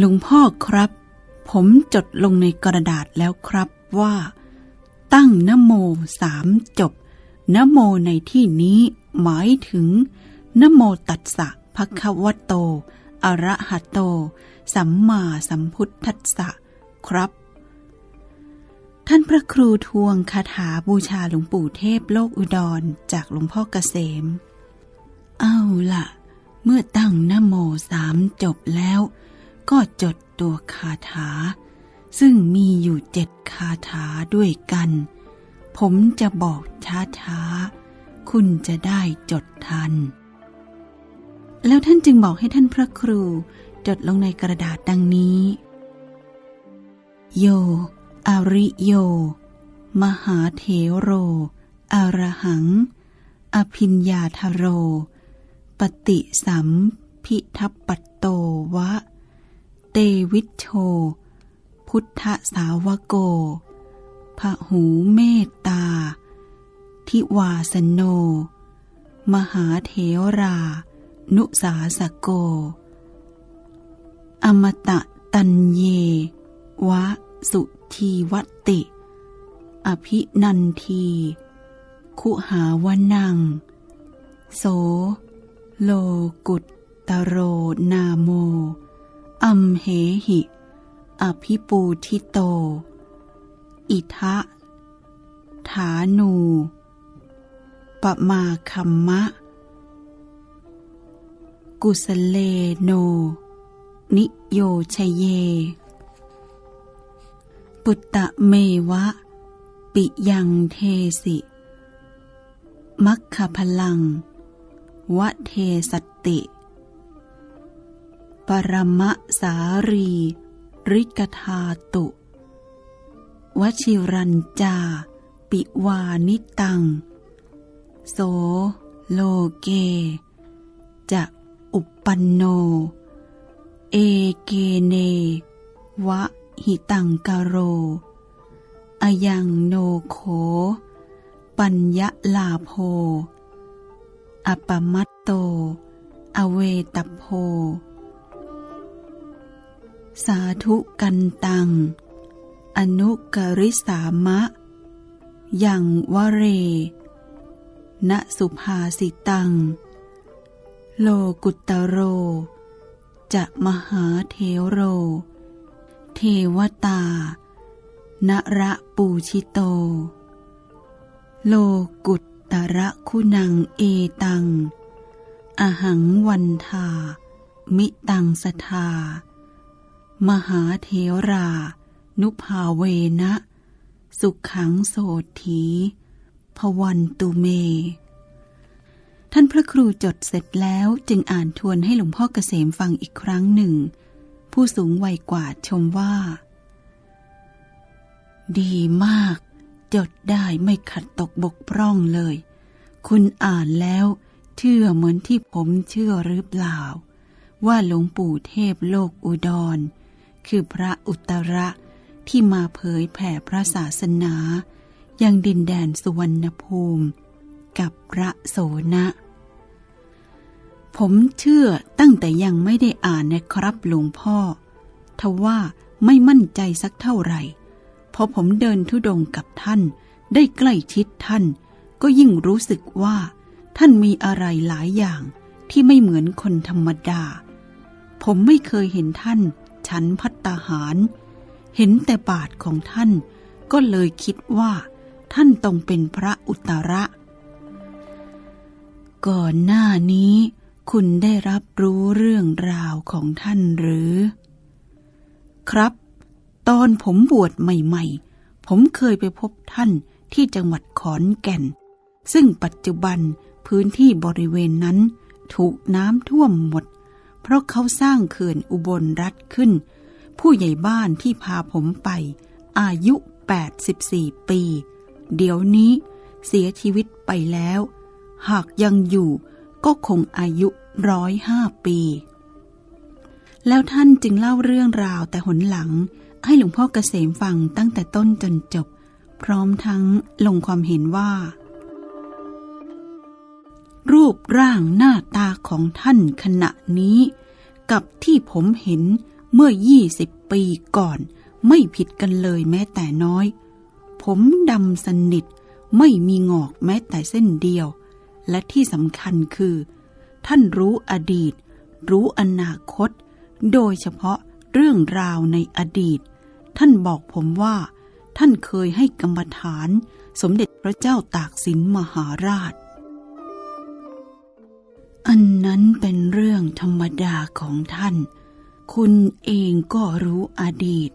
ลุงพ่อครับ ผมจดลงในกระดาษแล้วครับว่า ตั้งนโมสามจบนโมในที่นี้หมายถึงนโมตัสสะภะคะวะโต อะระหะโต สัมมาสัมพุทธัสสะ ครับ ท่านพระครูทวงคาถาบูชาหลวงปู่เทพโลกอุดรจากหลวงพ่อเกษม เอาละเมื่อตั้งนโมสามจบแล้ว ก็จดตัวคาถา ซึ่งมีอยู่เจ็ดคาถาด้วยกัน ผมจะบอกช้าๆ คุณจะได้จดทัน แล้วท่านจึงบอกให้ท่านพระครูจดลงในกระดาษดังนี้ โย อริโย มหาเถโรอรหัง อภิญญาทโร ปฏิสัมพิทัปปัตโตวะ เตวิชโช พุทธสาวโกพหูเมตตา ทิวาสโน มหาเถรา นุสาสโก อมตะตันเยวะสุ ทีวัตติ อภินันที คุหาวนัง โส โลกุตตโรนาโม อัมเหหิ อภิปูทิโต อิทะ ฐานูปมาคัมมะ กุสเลโน นิโยชเย ปุตตะเมวะ ปิยังเทสิ มัคคพลัง วะเทสติ ปรมะสารี ริกธาตุ วชิรัญจา ปิวานิตัง โสโลเก จะอุปปันโน เอเกเน วะ หิตังกโรอายังโนโข ปัญญลาโภอปมัตโต อเวตโพ สาธุกันตัง อนุกริสามะ ยังวเร ณสุภาสิตัง โลกุตโร จะมหาเทโร เทวตา นระปูชิโต โลกุตตระคุณังเอตัง อหังวันทา มิตังสทา มหาเทรา นุภาเวนะ สุขังโสถีพวันตุเม ท่านพระครูจดเสร็จแล้วจึงอ่านทวนให้หลวงพ่อเกษมฟังอีกครั้งหนึ่ง ผู้สูงวัยกว่าชมว่า ดีมาก จดได้ไม่ขัดตกบกพร่องเลย คุณอ่านแล้วเชื่อเหมือนที่ผมเชื่อหรือเปล่า ว่าหลวงปู่เทพโลกอุดร คือพระอุตระที่มาเผยแผ่พระศาสนา ยังดินแดนสุวรรณภูมิ กับพระโสนะ ผมเชื่อตั้งแต่ยังไม่ได้อ่านนะครับหลวงพ่อ ทว่าไม่มั่นใจสักเท่าไหร่ พอผมเดินทุดงกับท่าน ได้ใกล้ชิดท่าน ก็ยิ่งรู้สึกว่า ท่านมีอะไรหลายอย่างที่ไม่เหมือนคนธรรมดา ผมไม่เคยเห็นท่าน ฉันพัตตาหาร เห็นแต่บาทของท่าน ก็เลยคิดว่า ท่านต้องเป็นพระอุตระ ก่อนหน้านี้ คุณได้รับรู้เรื่องราวของท่านหรือ ครับ ตอนผมบวชใหม่ ๆ ผมเคยไปพบท่านที่จังหวัดขอนแก่น ซึ่งปัจจุบันพื้นที่บริเวณนั้น ถูกน้ำท่วมหมด เพราะเขาสร้างเขื่อนอุบลรัฐขึ้น ผู้ใหญ่บ้านที่พาผมไป อายุ 84 ปี เดี๋ยวนี้เสียชีวิตไปแล้ว หากยังอยู่ก็คงอายุ ร้อยห้าปี แล้วท่านจึงเล่าเรื่องราวแต่หนหลัง ให้หลวงพ่อเกษมฟังตั้งแต่ต้นจนจบ พร้อมทั้งลงความเห็นว่า รูปร่างหน้าตาของท่านขณะนี้ กับที่ผมเห็นเมื่อ20ปีก่อน ไม่ผิดกันเลยแม้แต่น้อย ผมดำสนิทไม่มีงอกแม้แต่เส้นเดียว และที่สำคัญคือ ท่านรู้อดีต รู้อนาคต โดยเฉพาะเรื่องราวในอดีต ท่านบอกผมว่า ท่านเคยให้กรรมฐาน สมเด็จพระเจ้าตากสินมหาราช อันนั้นเป็นเรื่องธรรมดาของท่าน คุณเองก็รู้อดีต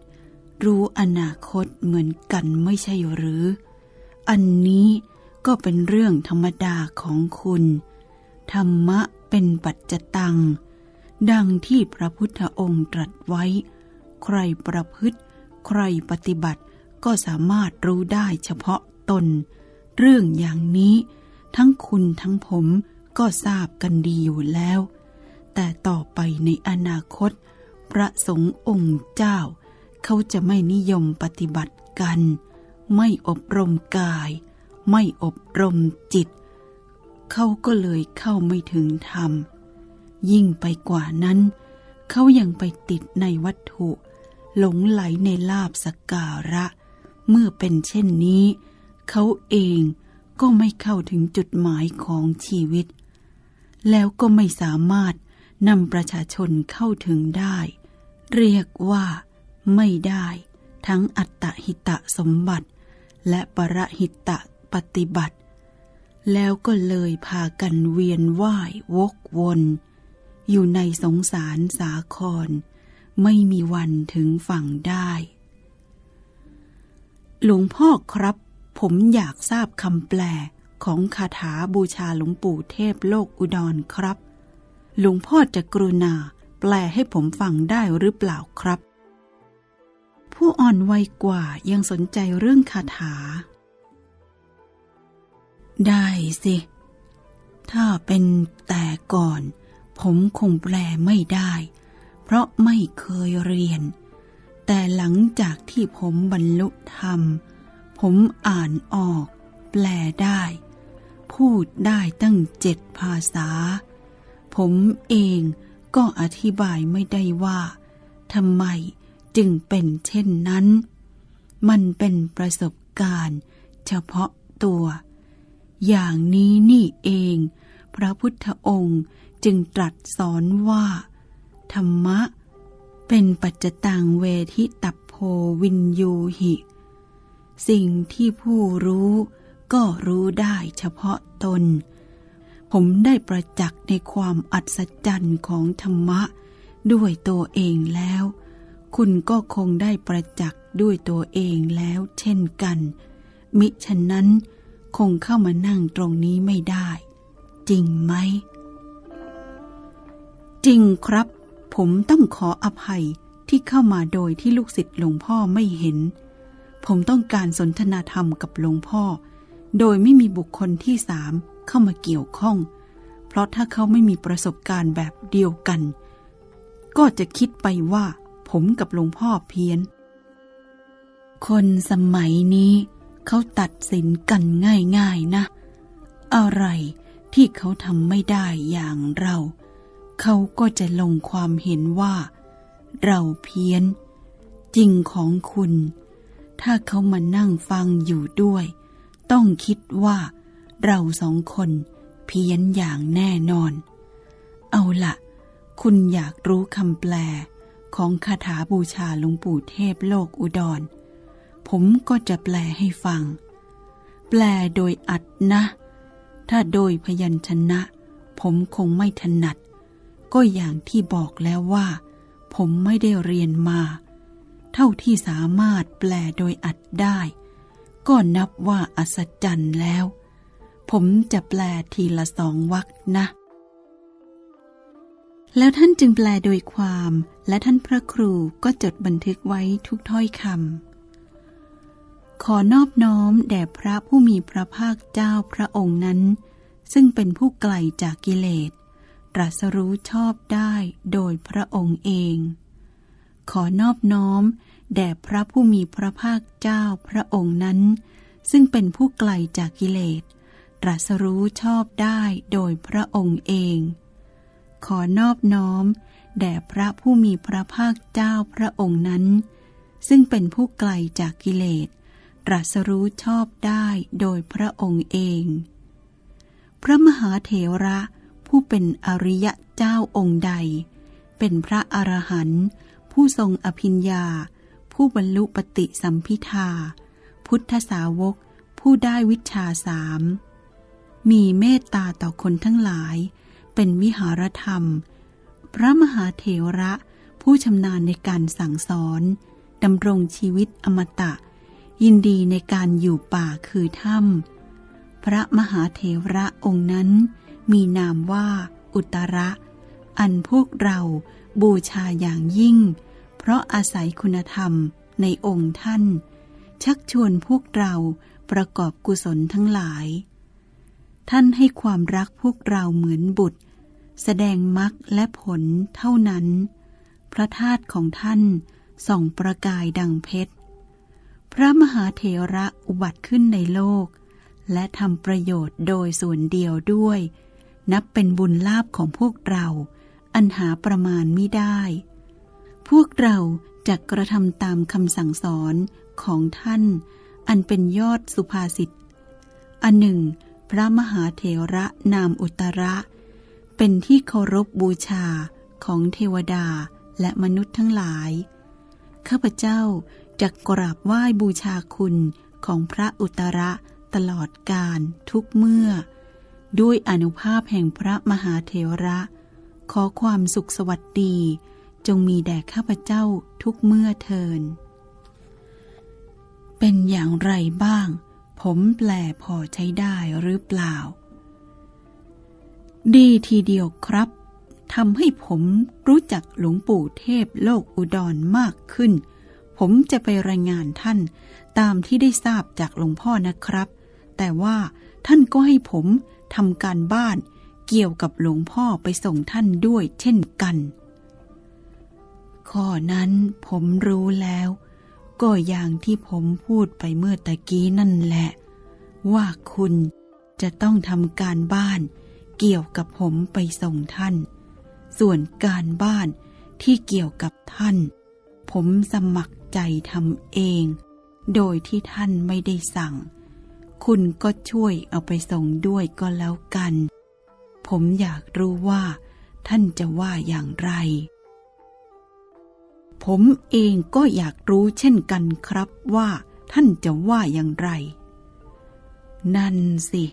รู้อนาคตเหมือนกันไม่ใช่หรือ อันนี้ก็เป็นเรื่องธรรมดาของคุณ ธรรมะ เป็นปัจจตัง ดังที่พระพุทธองค์ตรัสไว้ ใครประพฤติ ใครปฏิบัติก็สามารถรู้ได้เฉพาะตน เรื่องอย่างนี้ ทั้งคุณทั้งผมก็ทราบกันดีอยู่แล้ว แต่ต่อไปในอนาคต พระสงฆ์องค์เจ้า เขาจะไม่นิยมปฏิบัติกัน ไม่อบรมกาย ไม่อบรมจิต เขาก็เลยเข้าไม่ถึงธรรม ยิ่งไปกว่านั้น เขายังไปติดในวัตถุ หลงไหลในลาบสกการะ เมื่อเป็นเช่นนี้ เขาเองก็ไม่เข้าถึงจุดหมายของชีวิต แล้วก็ไม่สามารถนำประชาชนเข้าถึงได้ เรียกว่าไม่ได้ ทั้งอัตตหิตะสมบัติ และประหิตะปฏิบัติ แล้วก็เลยพากันเวียนว่ายวกวน อยู่ในสงสารสาคร ไม่มีวันถึงฝั่งได้ หลวงพ่อครับ ผมอยากทราบคำแปลของคาถาบูชาหลวงปู่เทพโลกอุดรครับ หลวงพ่อจะกรุณาแปลให้ผมฟังได้หรือเปล่าครับ ผู้อ่อนวัยกว่ายังสนใจเรื่องคาถา ได้สิ ถ้าเป็นแต่ก่อน ผมคงแปลไม่ได้ เพราะไม่เคยเรียน แต่หลังจากที่ผมบรรลุธรรม ผมอ่านออก แปลได้ พูดได้ตั้งเจ็ดภาษา ผมเองก็อธิบายไม่ได้ว่าทำไมจึงเป็นเช่นนั้น มันเป็นประสบการณ์ เฉพาะตัว อย่างนี้นี่เอง พระพุทธองค์จึงตรัสสอนว่า ธรรมะ เป็นปัจจตังเวทิตัพโพวินยูหิ สิ่งที่ผู้รู้ก็รู้ได้เฉพาะตน ผมได้ประจักษ์ในความอัศจรรย์ของธรรมะ ด้วยตัวเองแล้ว คุณก็คงได้ประจักษ์ด้วยตัวเองแล้วเช่นกัน มิฉะนั้น คงเข้ามานั่งตรงนี้ไม่ได้ จริงไหม จริงครับ ผมต้องขออภัยที่เข้ามาโดยที่ลูกศิษย์หลวงพ่อไม่เห็น ผมต้องการสนทนาธรรมกับหลวงพ่อ โดยไม่มีบุคคลที่สามเข้ามาเกี่ยวข้อง เพราะถ้าเขาไม่มีประสบการณ์แบบเดียวกัน ก็จะคิดไปว่า ผมกับหลวงพ่อเพี้ยน คนสมัยนี้ เขาตัดสินกันง่ายๆนะ อะไรที่เขาทำไม่ได้อย่างเรา เขาก็จะลงความเห็นว่า เราเพี้ยน จริงของคุณ ถ้าเขามานั่งฟังอยู่ด้วย ต้องคิดว่า เราสองคนเพี้ยนอย่างแน่นอน เอาละคุณอยากรู้คำแปลของคาถาบูชาหลวงปู่เทพโลกอุดร ผมก็จะแปลให้ฟัง แปลโดยอัดนะ ถ้าโดยพยัญชนะ ผมคงไม่ถนัด ก็อย่างที่บอกแล้วว่า ผมไม่ได้เรียนมา เท่าที่สามารถแปลโดยอัดได้ ก็นับว่าอัศจรรย์แล้ว ผมจะแปลทีละสองวรรคนะแล้วท่านจึงแปลโดยความ และท่านพระครูก็จดบันทึกไว้ทุกถ้อยคำ ขอนอบน้อมแด่พระผู้มีพระภาคเจ้าพระองค์นั้น ซึ่งเป็นผู้ไกลจากกิเลส ตรัสรู้ชอบได้โดยพระองค์เอง ขอนอบน้อมแด่พระผู้มีพระภาคเจ้าพระองค์นั้น ซึ่งเป็นผู้ไกลจากกิเลส ตรัสรู้ชอบได้โดยพระองค์เอง ขอนอบน้อมแด่พระผู้มีพระภาคเจ้าพระองค์นั้น ซึ่งเป็นผู้ไกลจากกิเลส ตรัสรู้ชอบได้โดยพระองค์เอง พระมหาเถระผู้เป็นอริยะเจ้าองค์ใด เป็นพระอรหันต์ผู้ทรงอภิญญา ผู้บรรลุปฏิสัมพิทา พุทธสาวกผู้ได้วิชาสาม มีเมตตาต่อคนทั้งหลาย เป็นวิหารธรรม พระมหาเถระผู้ชำนาญในการสั่งสอนดำรงชีวิตอมตะ ยินดีในการอยู่ป่าคือถ้ำพระมหาเถระองค์นั้น มีนามว่าอุตระ อันพวกเราบูชาอย่างยิ่ง เพราะอาศัยคุณธรรมในองค์ท่าน ชักชวนพวกเราประกอบกุศลทั้งหลาย ท่านให้ความรักพวกเราเหมือนบุตร แสดงมรรคและผลเท่านั้น พระธาตุของท่านส่องประกายดังเพชร ระมหาเถระอุบัติขึ้นในโลก และทำประโยชน์โดยส่วนเดียวด้วย นับเป็นบุญลาภของพวกเรา อันหาประมาณไม่ได้ พวกเราจะกระทำตามคำสั่งสอนของท่าน อันเป็นยอดสุภาษิต อันหนึ่ง พระมหาเถระนามอุตระ เป็นที่เคารพบบูชาของเทวดาและมนุษย์ทั้งหลาย ข้าพเจ้า จะกราบไหว้บูชาคุณของพระอุตระตลอดการทุกเมื่อ ด้วยอนุภาพแห่งพระมหาเถระ ขอความสุขสวัสดี จงมีแด่ข้าพเจ้าทุกเมื่อเทิน เป็นอย่างไรบ้าง ผมแปลพอใช้ได้หรือเปล่า ดีทีเดียวครับทำให้ผมรู้จักหลวงปู่เทพโลกอุดรมากขึ้น ผมจะไปรายงานท่านตามที่ได้ทราบจากหลวงพ่อนะครับ แต่ว่าท่านก็ให้ผมทำการบ้านเกี่ยวกับหลวงพ่อไปส่งท่านด้วยเช่นกัน ข้อนั้นผมรู้แล้ว ก็อย่างที่ผมพูดไปเมื่อตะกี้นั่นแหละ ว่าคุณจะต้องทำการบ้านเกี่ยวกับผมไปส่งท่าน ส่วนการบ้านที่เกี่ยวกับท่าน ผมสมัคร ใจทำเอง โดยที่ท่านไม่ได้สั่ง คุณก็ช่วยเอาไปส่งด้วยก็แล้วกัน ผมอยากรู้ว่า ท่านจะว่าอย่างไร ผมเองก็อยากรู้เช่นกันครับว่า ท่านจะว่าอย่างไร นั่นสิ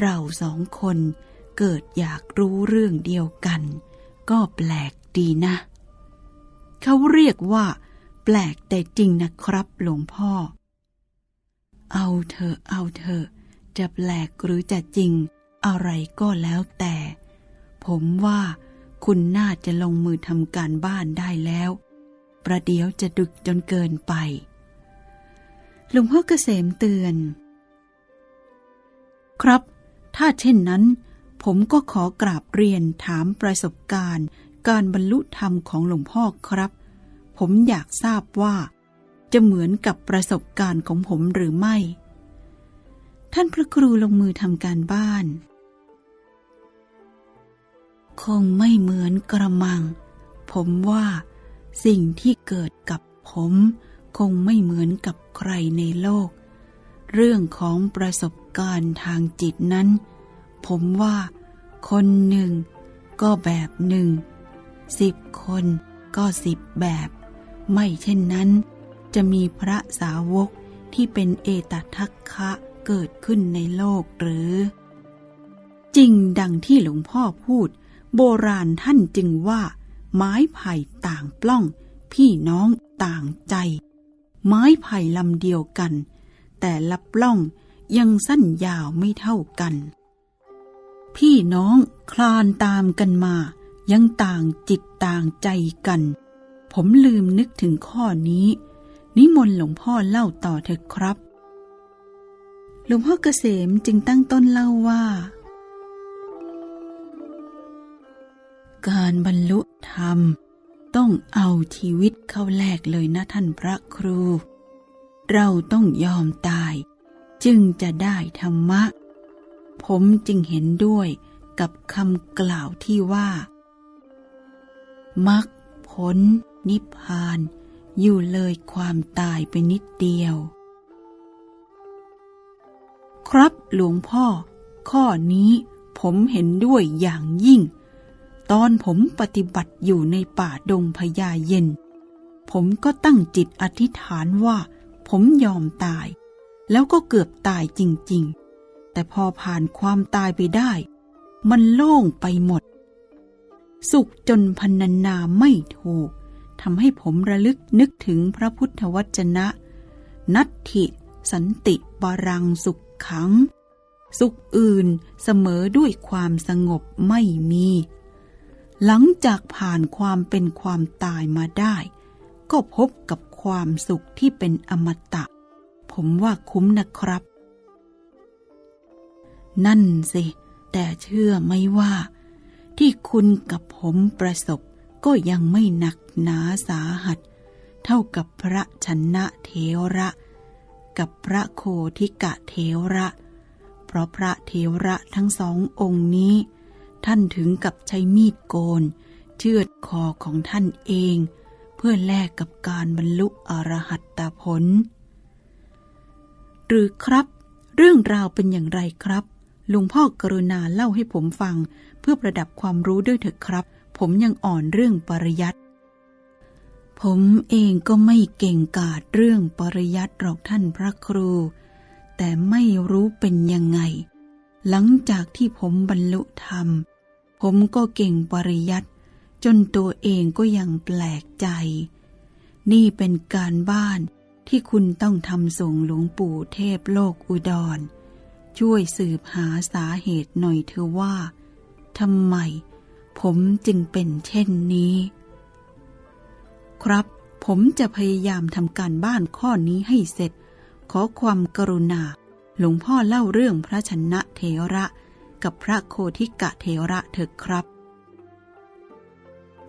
เราสองคนเกิดอยากรู้เรื่องเดียวกัน ก็แปลกดีนะ เขาเรียกว่า แปลกแต่จริงนะครับหลวงพ่อ เอาเธอเอาเธอจะแปลกหรือจะจริง อะไรก็แล้วแต่ ผมว่าคุณน่าจะลงมือทำการบ้านได้แล้ว ประเดี๋ยวจะดึกจนเกินไป หลวงพ่อเกษมเตือน ครับ ถ้าเช่นนั้น ผมก็ขอกราบเรียนถามประสบการณ์ การบรรลุธรรมของหลวงพ่อครับ ผมอยากทราบว่า จะเหมือนกับประสบการณ์ของผมหรือไม่ ท่านพระครูลงมือทำการบ้าน คงไม่เหมือนกระมัง ผมว่าสิ่งที่เกิดกับผม คงไม่เหมือนกับใครในโลก เรื่องของประสบการณ์ทางจิตนั้น ผมว่าคนหนึ่งก็แบบหนึ่งสิบคนก็สิบแบบ ไม่เช่นนั้น จะมีพระสาวกที่เป็นเอตทัคคะเกิดขึ้นในโลกหรือ จริงดังที่หลวงพ่อพูด โบราณท่านจึงว่า ไม้ไผ่ต่างปล้อง พี่น้องต่างใจ ไม้ไผ่ลำเดียวกัน แต่ละปล้องยังสั้นยาวไม่เท่ากัน พี่น้องคลานตามกันมา ยังต่างจิตต่างใจกัน ผมลืมนึกถึงข้อนี้ นิมนต์หลวงพ่อเล่าต่อเถอะครับ หลวงพ่อเกษมจึงตั้งต้นเล่าว่า การบรรลุธรรม ต้องเอาชีวิตเข้าแลกเลยนะท่านพระครู เราต้องยอมตาย จึงจะได้ธรรมะ ผมจึงเห็นด้วยกับคำกล่าวที่ว่ามักผล นิพพาน อยู่เลยความตายไปนิดเดียว ครับหลวงพ่อ ข้อนี้ผมเห็นด้วยอย่างยิ่ง ตอนผมปฏิบัติอยู่ในป่าดงพญาเย็น ผมก็ตั้งจิตอธิษฐานว่า ผมยอมตาย แล้วก็เกือบตายจริง ๆ แต่พอผ่านความตายไปได้ มันโล่งไปหมด สุขจนพันนาไม่ถูก ทำให้ผมระลึกนึกถึงพระพุทธวจนะ นัตถิสันติบารังสุขขัง สุขอื่นเสมอด้วยความสงบไม่มี หลังจากผ่านความเป็นความตายมาได้ ก็พบกับความสุขที่เป็นอมตะ ผมว่าคุ้มนะครับ นั่นสิ แต่เชื่อไหมว่า ที่คุณกับผมประสบ ก็ยังไม่หนักหนาสาหัส เท่ากับพระชนะเทระ กับพระโคทิกะเทระ เพราะพระเทระทั้งสององค์นี้ ท่านถึงกับใช้มีดโกน เชือดคอของท่านเอง เพื่อแลกกับการบรรลุอรหัตตผล หรือครับ เรื่องราวเป็นอย่างไรครับลุงพ่อกรุณาเล่าให้ผมฟังเพื่อประดับความรู้ด้วยเถอะครับ ผมยังอ่อนเรื่องปริยัติ ผมเองก็ไม่เก่งกาจเรื่องปริยัติหรอกท่านพระครู แต่ไม่รู้เป็นยังไง หลังจากที่ผมบรรลุธรรม ผมก็เก่งปริยัติ จนตัวเองก็ยังแปลกใจ นี่เป็นการบ้านที่คุณต้องทำส่งหลวงปู่เทพโลกอุดร ช่วยสืบหาสาเหตุหน่อยเถอว่าทำไม ผมจึงเป็นเช่นนี้ ครับ ผมจะพยายามทำการบ้านข้อนี้ให้เสร็จ ขอความกรุณา หลวงพ่อเล่าเรื่องพระชนะเทระ กับพระโคทิกะเทระเถอะครับ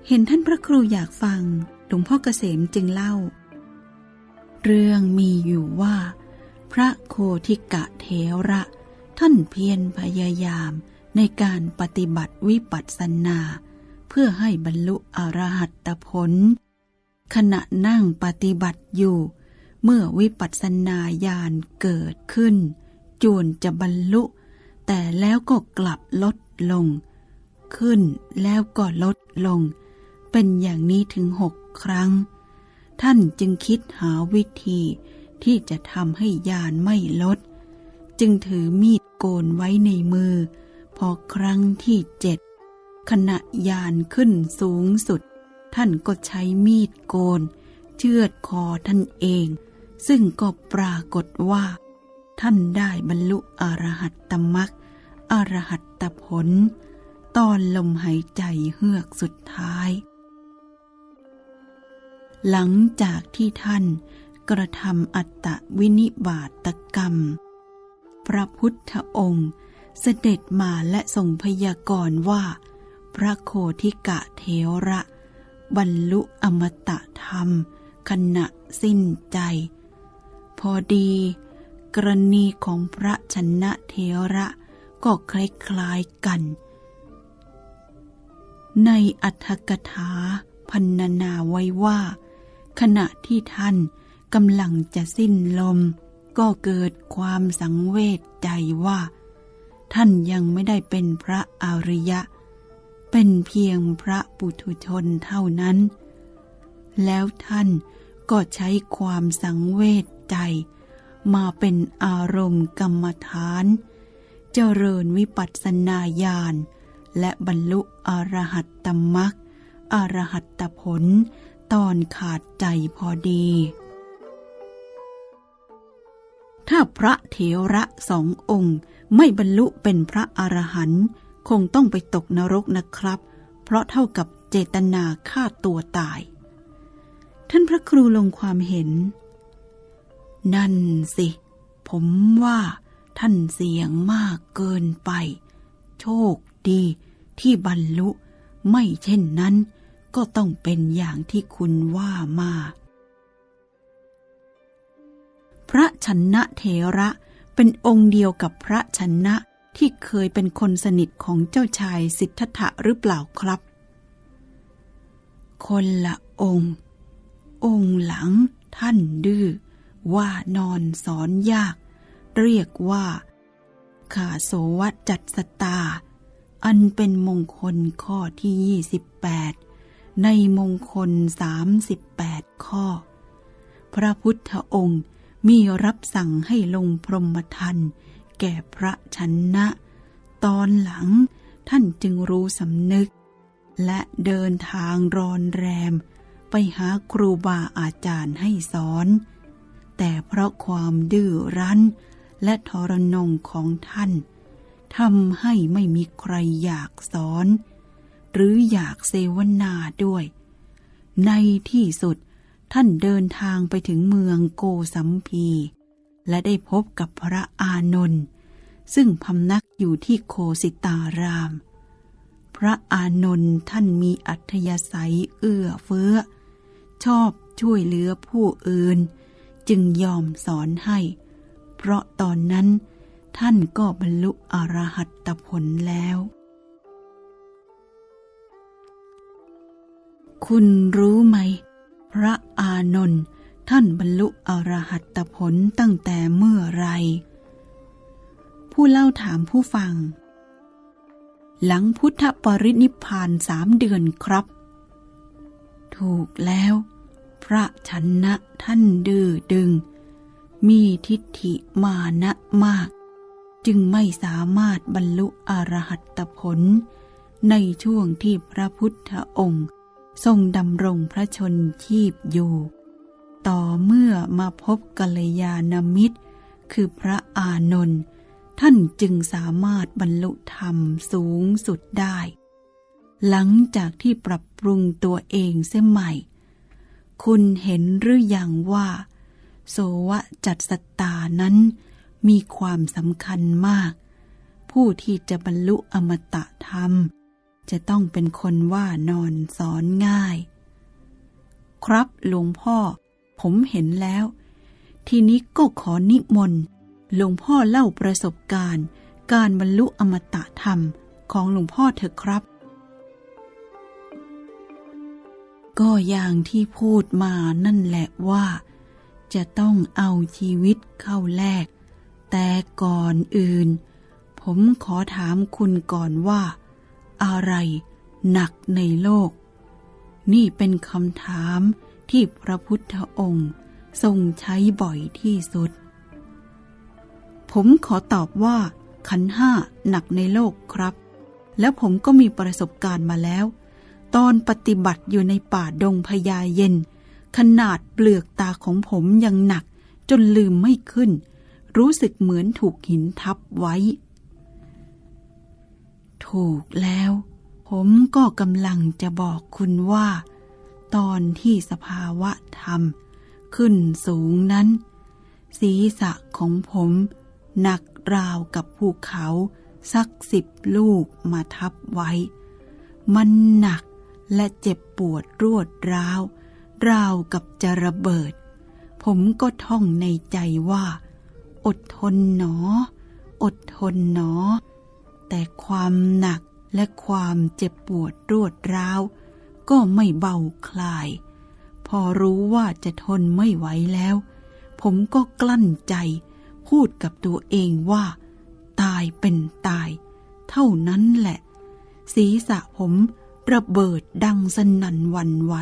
เห็นท่านพระครูอยากฟัง หลวงพ่อเกษมจึงเล่า เรื่องมีอยู่ว่า พระโคทิกะเทระ ท่านเพียรพยายาม ในการปฏิบัติวิปัสสนา เพื่อให้บรรลุอรหัตผล ขณะนั่งปฏิบัติอยู่ เมื่อวิปัสสนาญาณเกิดขึ้น จวนจะบรรลุ แต่แล้วก็กลับลดลง ขึ้นแล้วก็ลดลง เป็นอย่างนี้ถึงหกครั้ง ท่านจึงคิดหาวิธีที่จะทำให้ญาณไม่ลด จึงถือมีดโกนไว้ในมือ พอครั้งที่เจ็ดขณะยานขึ้นสูงสุด ท่านก็ใช้มีดโกน เชือดคอท่านเอง ซึ่งก็ปรากฏว่า ท่านได้บรรลุอรหัตตมรักอรหัตตผล ตอนลมหายใจเฮือกสุดท้าย หลังจากที่ท่านกระทำอัตตวินิบาตกรรม พระพุทธองค์ เสด็จมาและทรงพยากรณ์ว่า พระโคทิกะเทระ บรรลุอมตะธรรม ขณะสิ้นใจ พอดี กรณีของพระชนะเทระก็คล้ายๆกัน ในอัธกถาพันนาไว้ว่า ขณะที่ท่านกำลังจะสิ้นลม ก็เกิดความสังเวชใจว่า ท่านยังไม่ได้เป็นพระอริยะ เป็นเพียงพระปุถุชนเท่านั้น แล้วท่านก็ใช้ความสังเวชใจ มาเป็นอารมณ์กรรมฐาน เจริญวิปัสสนาญาณและบรรลุอรหัตตมรักอรหัตตผลตอนขาดใจพอดี ถ้าพระเถระสององค์ ไม่บรรลุเป็นพระอรหันต์คงต้องไปตกนรกนะครับ เพราะเท่ากับเจตนาฆ่าตัวตาย ท่านพระครูลงความเห็น นั่นสิ ผมว่าท่านเสี่ยงมากเกินไป โชคดีที่บรรลุ ไม่เช่นนั้นก็ต้องเป็นอย่างที่คุณว่ามา พระชนะเถระ เป็นองค์เดียวกับพระชนะที่เคยเป็นคนสนิทของเจ้าชายสิทธัตถะหรือเปล่าครับ คนละองค์ องค์หลังท่านดื้อว่านอนสอนยาก เรียกว่าขาโสวัจัดสตา อันเป็นมงคลข้อที่ 28 ในมงคล 38 ข้อ พระพุทธองค์ มีรับสั่งให้ลงพรหมทันแก่พระชนะ ตอนหลังท่านจึงรู้สำนึก และเดินทางรอนแรม ไปหาครูบาอาจารย์ให้สอน แต่เพราะความดื้อรั้น และทรนงของท่านทำให้ไม่มีใครอยากสอน หรืออยากเสวนาด้วย ในที่สุด ท่านเดินทางไปถึงเมืองโกสัมพี และได้พบกับพระอานนท์ซึ่งพำนักอยู่ที่โคสิตาราม พระอานนท์ท่านมีอัธยาศัยเอื้อเฟื้อ ชอบช่วยเหลือผู้อื่น จึงยอมสอนให้ เพราะตอนนั้นท่านก็บรรลุอรหัตผลแล้ว คุณรู้ไหม พระอานนท์ท่านบรรลุอรหัตผลตั้งแต่เมื่อไร ผู้เล่าถามผู้ฟัง หลังพุทธปรินิพพานสามเดือนครับ ถูกแล้ว พระชนะท่านดื้อดึง มีทิฏฐิมานะมาก จึงไม่สามารถบรรลุอรหัตผล ในช่วงที่พระพุทธองค์ ทรงดำรงพระชนชีพอยู่ ต่อเมื่อมาพบกัลยาณมิตร คือพระอานนท์ท่านจึงสามารถบรรลุธรรมสูงสุดได้ หลังจากที่ปรับปรุงตัวเองเสียใหม่ คุณเห็นหรืออยังว่า โสวะจัดสตานั้นมีความสำคัญมาก ผู้ที่จะบรรลุอมตะธรรม จะต้องเป็นคนว่านอนสอนง่าย ครับหลวงพ่อ ผมเห็นแล้ว ทีนี้ก็ขอนิมนต์หลวงพ่อเล่าประสบการณ์ การบรรลุอมตะธรรมของหลวงพ่อเถอะครับ ก็อย่างที่พูดมานั่นแหละว่า จะต้องเอาชีวิตเข้าแลกแต่ก่อนอื่น ผมขอถามคุณก่อนว่า อะไร หนักในโลก นี่เป็นคำถามที่พระพุทธองค์ทรงใช้บ่อยที่สุด ผมขอตอบว่า ขันห้าหนักในโลกครับ แล้วผมก็มีประสบการณ์มาแล้ว ตอนปฏิบัติอยู่ในป่าดงพญาเย็น ขนาดเปลือกตาของผมยังหนักจนลืมไม่ขึ้น รู้สึกเหมือนถูกหินทับไว้ ถูกแล้ว ผมก็กำลังจะบอกคุณว่า ตอนที่สภาวะธรรม ขึ้นสูงนั้น ศีรษะของผมหนักราวกับภูเขาสักสิบลูกมาทับไว้ มันหนักและเจ็บปวดรวดร้าว ราวกับจะระเบิด ผมก็ท่องในใจว่า อดทนหนอ อดทนหนอ แต่ความหนักและความเจ็บปวดรวดร้าว ก็ไม่เบาคลาย พอรู้ว่าจะทนไม่ไหวแล้ว ผมก็กลั้นใจ พูดกับตัวเองว่า ตายเป็นตาย เท่านั้นแหละ ศีรษะผมระเบิดดังสนั่นวันไหว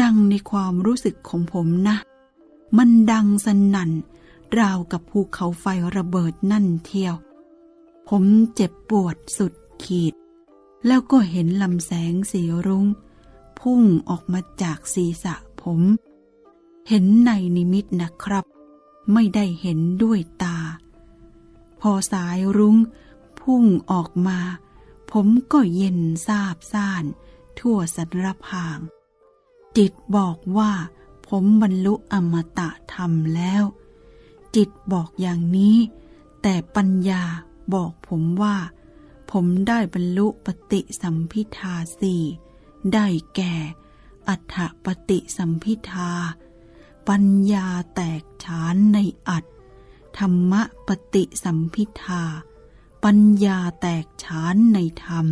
ดังในความรู้สึกของผมนะ มันดังสนั่น ราวกับภูเขาไฟระเบิดนั่นเที่ยว ผมเจ็บปวดสุดขีด แล้วก็เห็นลำแสงสีรุง้ง พุ่งออกมาจากศีรษะผม เห็นในนิมิตนะครับ ไม่ได้เห็นด้วยตา พอสายรุง้ง พุ่งออกมา ผมก็เย็นซาบซ่าน ทั่วสารพาง จิตบอกว่าผมบรรลุอมตะธรรมแล้ว จิตบอกอย่างนี้ แต่ปัญญา บอกผมว่า ผมได้บรรลุปฏิสัมพิทาสี่ได้แก่ อัฏฐปฏิสัมพิทา ปัญญาแตกฉานในอัตธรรมปฏิสัมพิทา ปัญญาแตกฉานในธรรม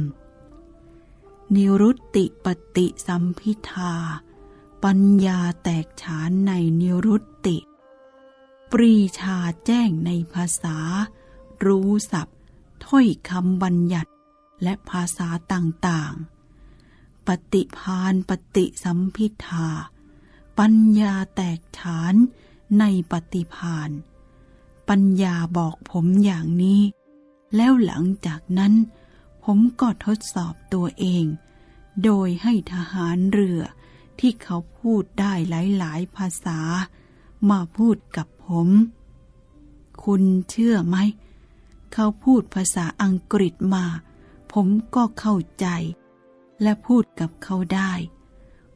นิรุตติปฏิสัมพิทา ปัญญาแตกฉานในนิรุตติ ปรีชาแจ้งในภาษา รู้ศัพท์ถ้อยคำบัญญัติและภาษาต่างๆ ปฏิพานปฏิสัมพิทาปัญญาแตกฉานในปฏิพาน ปัญญาบอกผมอย่างนี้ แล้วหลังจากนั้น ผมก็ทดสอบตัวเอง โดยให้ทหารเรือที่เขาพูดได้หลาย ๆ ภาษา มาพูดกับผม คุณเชื่อไหม เขาพูดภาษาอังกฤษมา ผมก็เข้าใจ และพูดกับเขาได้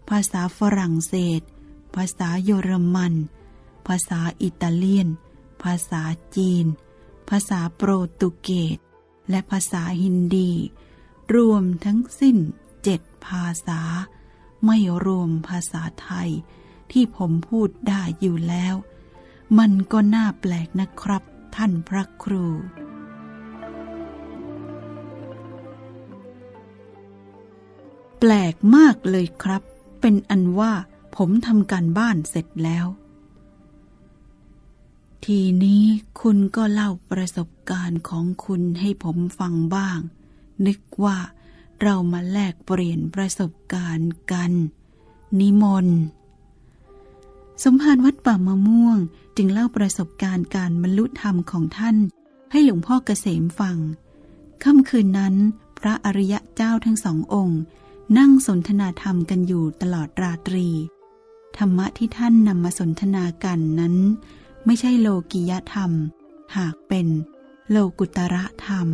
ภาษาฝรั่งเศส ภาษาเยอรมัน ภาษาอิตาเลียน ภาษาจีน ภาษาโปรตุเกส และภาษาฮินดี รวมทั้งสิ้นเจ็ดภาษา ไม่รวมภาษาไทย ที่ผมพูดได้อยู่แล้ว มันก็น่าแปลกนะครับท่านพระครู ลกมากเลยครับ เป็นอันว่าผมทำการบ้านเสร็จแล้ว ทีนี้คุณก็เล่าประสบการณ์ของคุณให้ผมฟังบ้าง นึกว่าเรามาแลกเปลี่ยนประสบการณ์กัน นิมนต์สมภารวัดป่ามะม่วงจึงเล่าประสบการณ์การบรรลุธรรมของท่าน ให้หลวงพ่อเกษมฟัง ค่ำคืนนั้น พระอริยะเจ้าทั้งสององค์ นั่งสนทนาธรรมกันอยู่ตลอดราตรี ธรรมะที่ท่านนำมาสนทนากันนั้น ไม่ใช่โลกิยธรรม หากเป็นโลกุตระธรรม